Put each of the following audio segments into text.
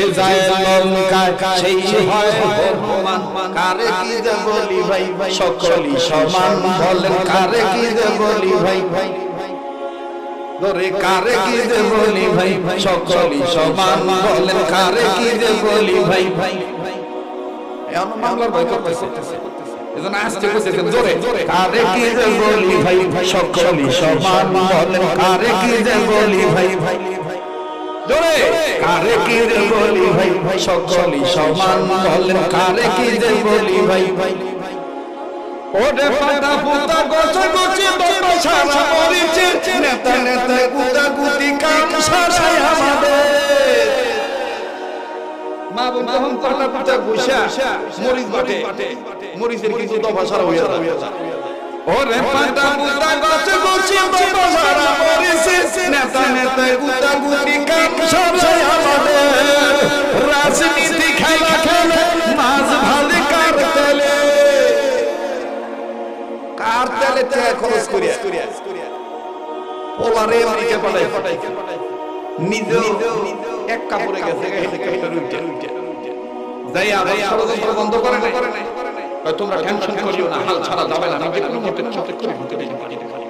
যে যায় লঙ্কায় সেই হয় হনুমান কারে কি বলি ভাই সকলি সমান বলেন কারে কি বলি ভাই? ভাই? ধরে কারে কি বলি ভাই? সকলি সমান বলেন কারে কি বলি ভাই? ভাই? এখন মামলার ভয় করতেছে। এজন্য আসতে কইতেছেন জোরে। কারে কি যে বলি ভাই? সকলি সমান বলেন কারে কি বলি ভাই? ভাই? জোরে। কারে কি যে বলি ভাই? সকলি সমান বলেন কারে কি যে বলি ভাই? ভাই? ওরে পাতা পুতা গছ গছি বাবা সারা মরিছে নেতা নেতা গুতা গুতি কাম সারাই আমাদের। মা বোন কখন পাতা পুতা গুছা মরিচ বাটে। মরিচের কিন্তু দফা সারা হইয়া ওরে পাতা পুতা গছ গছি বাবা সারা মরিছে নেতা নেতা গুতা গুতি কাম সারাই আমাদের রাজনীতি খেলা খেলে মাছ ভালে কার তেলে কার তেলে টাকা খরচ করিয়া। পোলারে আমেরিকা পাঠাই নিজেও এক কাপড়ে গেছে হেলিকপ্টার উঠে যাই আবার ষড়যন্ত্র বন্ধ করে নাই তোমরা টেনশন করিও না হাল ছাড়া যাবে না আমি যে কোনো মতে করে হতে পারি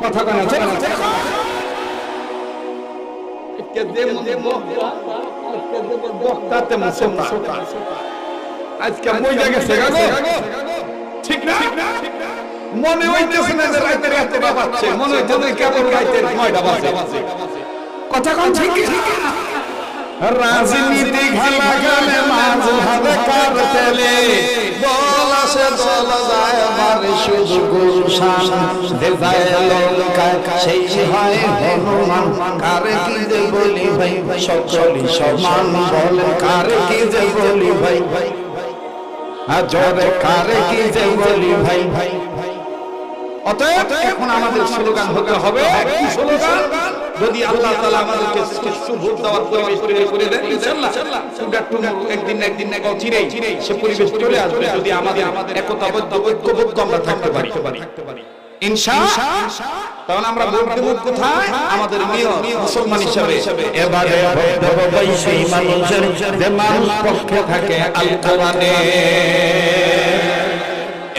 কথা কানা আজকে মইজা গেছে ঠিক না? মনে হইতেছে না যে রাতের এত বাবাচ্ছে মনে হইতেছে কেবল রাতের নয়টা বাজে। কথা কোন ঠিক রাজনীতি খেলা খেলে মাঝ ভাবে কার তেলে দল আসে দল যায় মারে শুধু গুলশান। দে যায় লঙ্কায় সেই হয় হনুমান। কারে কি যে বলি ভাই? সকলি সমান বলেন কারে কি যে বলি ভাই? ভাই জোরে কারে কি যে বলি ভাই ভাই? অতএব এখন আমাদের স্লোগান হতে হবে। কি স্লোগান? যদি আল্লাহ তাআলা আমাদেরকে কিছু ভোট দেওয়ার পরিবেশ তৈরি করে দেন, ইনশাআল্লাহ টুডা টুমু একদিন একদিন না চিরেই সে পরিবেশ চলে আসবে যদি আমাদের একতাবদ্ধ, ঐক্যবদ্ধ আমরা থাকতে পারি। ইনশাআল্লাহ। তখন আমরা ভোট দেব কোথায়? আমাদের মুসলমান হিসাবে। এবারে ভোট দেব সেই মানুষের যে মানুষ পক্ষে থাকে আল কোরআনে।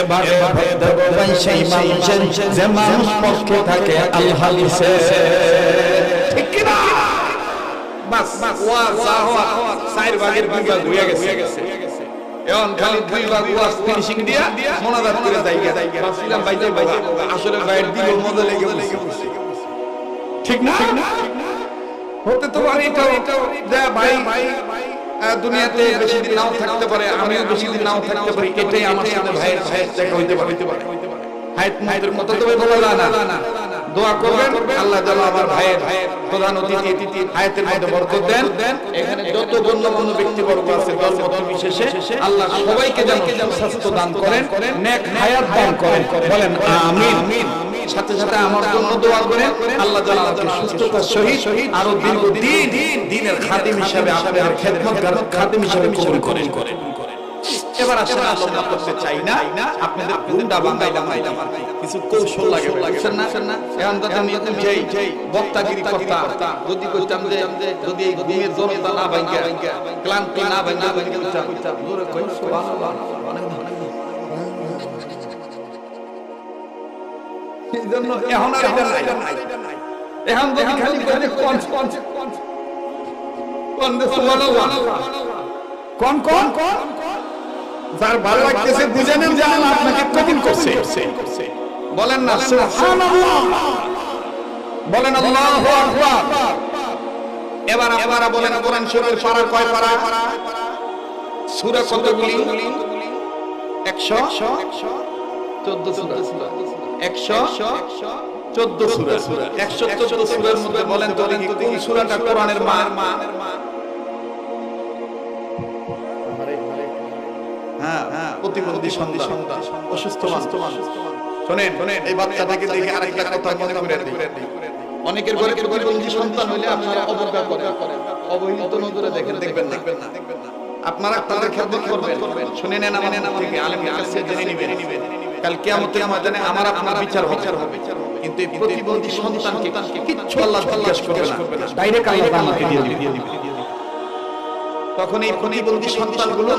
এবারে ভোট দেব সেই মানুষের যে মানুষ পক্ষে থাকে আল হাদিসে। বাস বাস ওয়া যা হওয়া চার ভাগের দুই ভাগ হয়ে গেছে। এখন খালি দুই ভাগ ওয়াজ ফিনিশিং দিয়া মোনাজাত করে যাইগা ভাবছিলাম বাইতে বাইতে আসলে বাইর দিল মজা লেগে বসে ঠিক না? হতে তো পারে এটাও। যে ভাই দুনিয়াতে বেশি দিন নাও থাকতে পারে আমিও বেশি দিন নাও থাকতে পারি। এটাই আমার সাথে ভাইয়ের ভাইয়ের দেখা হইতে পারে। মাইটের কথা তো বলা যায় না। দোয়া করবেন আল্লাহ যেন আমার ভাইয়ের প্রধান অতিথি অতিথি হায়াতের মধ্যে বরকত দেন। এখানে যত গণ্যমান্য ব্যক্তিবর্গ আছে দল মত বিশেষে আল্লাহ সবাইকে যেন সুস্বাস্থ্য দান করেন নেক হায়াত দান করেন। বলেন আমিন। সাথে সাথে আমার জন্য দোয়া করেন আল্লাহ যেন আমাকে সুস্থতার সহিত আরও দীর্ঘদিন দিনের খাদিম হিসাবে আপনাদের খেদমতগার খাদিম হিসাবে কবুল করেন। করেন। এবার আসলে আলোচনা করতে চাই না আপনাদের গুন্ডা বাঙ্গাইলাম আমার কিছু কৌশল লাগে বুঝছেন না এখন যদি আমি যেই যেই বক্তাগিরি করতাম যদি কইতাম যে যদি এই ঘুমের জনতা না ভাঙ্গা ক্লান্তি না ভাঙ্গা ভাঙ্গা কইতাম জোরে কই সুবহানাল্লাহ অনেক অনেক এই জন্য এখন আর এটা নাই এখন যদি খালি কইতে কোন কোন কোন কোন কোন কোন যার ভালো লাগতেছে বুঝে নেন যে আল্লাহ আপনাকে কবুল করছে। বলেন না সুবহানাল্লাহ। বলেন আল্লাহু আকবার। এবার এবার বলেন কোরআন শরীফের পারা কয় পারা সূরা কতগুলি? 100 14 সূরা। 100 চোদ্দ সূরা। একশো চোদ্দ সূরার মধ্যে বলেন তো কোন সূরাটা কোরআনের মা? প্রতিবন্ধী সন্তান অসুস্থ শোনেন এই বাচ্চাটাকে দেখে আরেকটা কথা মনে করে দিই অনেকের ঘরে প্রতিবন্ধী সন্তান হলে আপনারা অবজ্ঞা করেন। অবহেলিত নজরে দেখেন দেখবেন না। আপনারা তাদের খেদমত করবেন। শুনে নেন আমার থেকে আলেমের কাছে জেনে নিবেন। কাল কিয়ামতের ময়দানে আমার আপনার বিচার হবে। কিন্তু এই প্রতিবন্ধী সন্তানকে কিচ্ছু আল্লাহ জিজ্ঞেস করবে না। ডাইরেক্ট আল্লাহ দিয়ে দিবে। তখন এই প্রতিবন্ধী সন্তানগুলো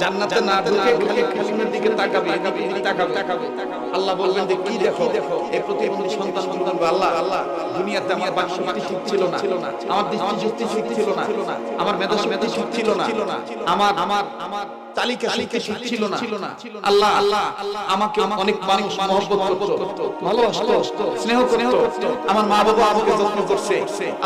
জান্নাতে না ঢুকে খালি খালিমের দিকে তাকাবে এদিকে এদিকে তাকাবে। আল্লাহ বলবেন যে কি দেখো? এই প্রতিবন্ধী সন্তান বলবে আল্লাহ আল্লাহ দুনিয়াতে আমার বাকশক্তি ঠিক ছিল না। আমার দৃষ্টি ঠিক ছিল না। আমার মেধা মেধা ঠিক ছিল না। আমার আমার আমার তালিকা শিখতে ঠিক ছিল না। আল্লাহ আল্লাহ আমাকে অনেক মানুষ মহব্বত করতো। ভালোবাসতো। স্নেহ করতো। আমার মা বাবা আমাকে যত্ন করছে।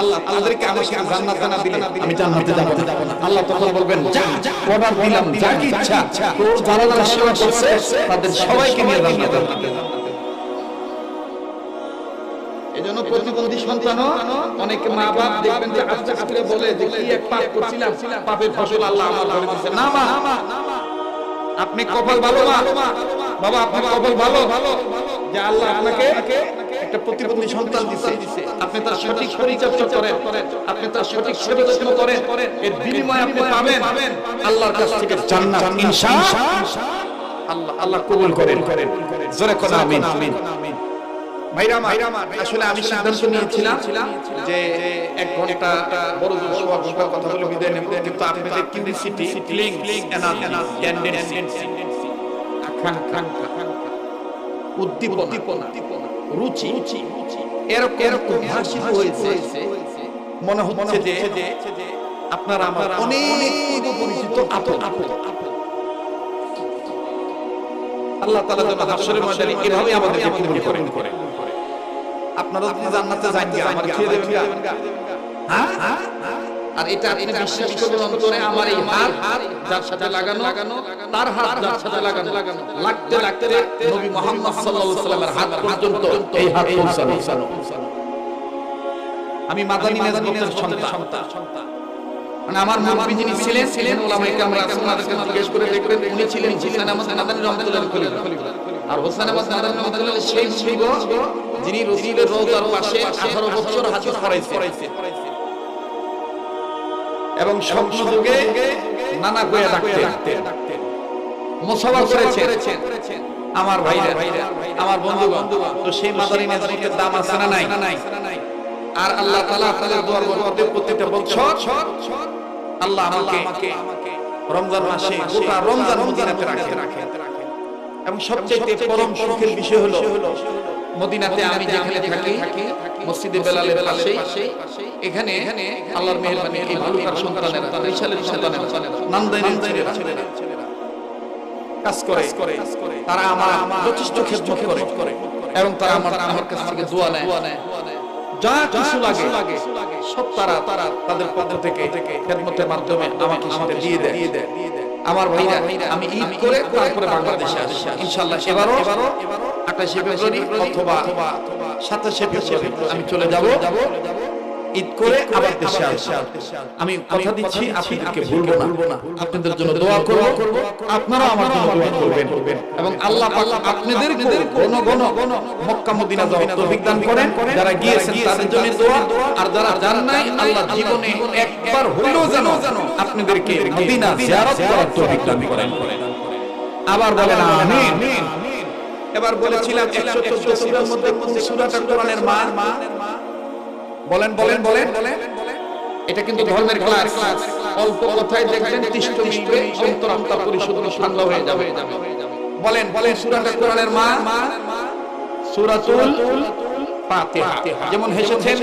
আল্লাহ তাদেরকে আমাকে জান্নাতে না দিলে আমি জান্নাতে যাব না। আল্লাহ তখন বলবেন যা অর্ডার দিলাম যা কি ইচ্ছা তোর যারা যারা সেবা করছে তাদের সবাইকে নিয়ে জান্নাতে এজন্য প্রতিবন্ধী সন্তান অনেক মা বাপ দেখবেন যে আস্তে আস্তে বলে যে কি এক পাপ করছিলাম, পাপের ফসল আল্লাহ আমার ঘরে দিচ্ছে না, মা, আপনি কপাল ভালো, মা। বাবা কপাল ভালো। ভালো যে আল্লাহ আপনাকে একটা প্রতিবন্ধী সন্তান দিছে। আপনি তার সঠিক পরিচর্যা করেন। আপনি তার সঠিক সেবা যত্ন করেন। এর বিনিময়ে আপনি পাবেন। আল্লাহর কাছ থেকে জান্নাত, ইনশাআল্লাহ। আল্লাহ কবুল করেন। জোরে কোন আমিন আমিন। ভাইরা আমার আসলে আমি সিদ্ধান্ত নিয়েছিলাম যে এক ঘণ্টা বড় জোর সোয়া ঘণ্টা কথা বলে বিদায় নেব। কিন্তু আপনাদের কিউরিসিটি ফিলিংস টেন্ডেন্সি আকাঙ্ক্ষা উদ্দীপনা রুচি এরকম এরকম ভাষিত হয়েছে। মনে হচ্ছে যে আপনারা আমার অনেক পরিচিত আপন। আপন। আল্লাহ তাআলা যেন হাসরের ময়দানে এভাবে আমাদেরকে কবুল করেন। করেন। আপনারা জান্নাতে যান গিয়া, আমার খেয়ে দেবেন হ্যাঁ? আর এটা আপনি বিশ্বাস অন্তরে আমার এই হাত, যার সাথে লাগানো, তার হাত যার সাথে লাগানো। লাগতে লাগতে নবী সাল্লাল্লাহু আলাইহি ওয়াসাল্লামের হাত পর্যন্ত এই হাত পৌঁছানো। আমি মাদানী সন্তান। মানে আমার মুরব্বি যিনি ছিলেন ছিলেন ওলামায়ে ওনাদেরকে জিজ্ঞেস করে দেখবেন, উনি ছিলেন আহমদ মাদানী রহমাতুল্লাহ আর হোসেন আহমদ মাদানী রহমাতুল্লাহ সেই যিনি রসুলের রওজার পাশে 18 বছর হাদিস পড়াইছে। এবং স্বপ্ন যুগে নানা কইয়া ডাকতেন। মুসাফা করেছেন। আমার ভাইরা আমার বন্ধুগণ। তো সেই মাদানী নেজমতের দাম আছে না নাই? আর আল্লাহ তাআলা আপনাদের দোয়ার বরকতে প্রত্যেকটা বছর আল্লাহ আমাকে রমজান মাসে গোটা রমজান মদিনাতে রাখে এবং সবচেয়ে পরম সুখের বিষয় হলো মদিনাতে আমি যেখানে থাকি মসজিদে বেলালের পাশে এখানে আল্লাহর মেহেরবানি এই ভালুকার সন্তানেরা রিসালের সন্তানেরা নান্দাইনের ছেলেরা। কাজ করে তারা আমার যথেষ্ট খেদমত করে এবং তারা আমার আমার কাছ থেকে দোয়া নেয়। যা কিছু লাগে সব তারা তারা তাদের পক্ষ থেকে খেদমতের মাধ্যমে আমাকে সেটা দিয়ে দেয়। আমার ভাইরা আমি ঈদ করে তারপরে বাংলাদেশে আসি ইনশাআল্লাহ এবারও এবারও আঠাশে ফেব্রুয়ারি অথবা সাতাশে ফেব্রুয়ারি আমি চলে যাব। ঈদ করে আবার দেশে আমি কথা দিচ্ছি আপনাদেরকে ভুলবো না। আপনাদের জন্য দোয়া করব। আপনারা আমার জন্য দোয়া করবেন। এবং আল্লাহ পাক ঘন ঘন মক্কা মদিনা যাওয়ার তৌফিক দান করেন। যারা গিয়েছেন তাদের জন্য দোয়া। আর যারা যান নাই আল্লাহ জীবনে একবার হলেও যেন আপনাদেরকে মদিনা জিয়ারত করার তৌফিক দান করেন। আবার বলেন আমিন। এবার বলেছিলাম 114 সূরার মধ্যে কোন সূরাটা কোরআনের মা? বলেন বলেন বলেন। এটা কিন্তু ধর্মের ক্লাস অল্প কথায় দেখবেন তিষ্ট মিশবে অন্তর আত্মা পরিশুদ্ধ ঠান্ডা হয়ে যাবে। বলেন বলেন সূরাটা কোরআনের মা? সূরাতুল ফাতিহা। যেমন হেসেছেন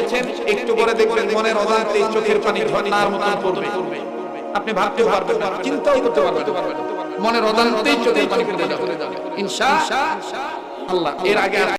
একটু করে দেখবেন মনের অজান্তে চোখের পানি ঝর্ণার মতো পড়বে। আপনি ভাবতেও পারবেন না চিন্তাও করতে পারবেন না। মনের অজান্তেই চোখের পানি পড়ে যাবে। ইনশাআল্লাহ আল্লাহ এর আগে আর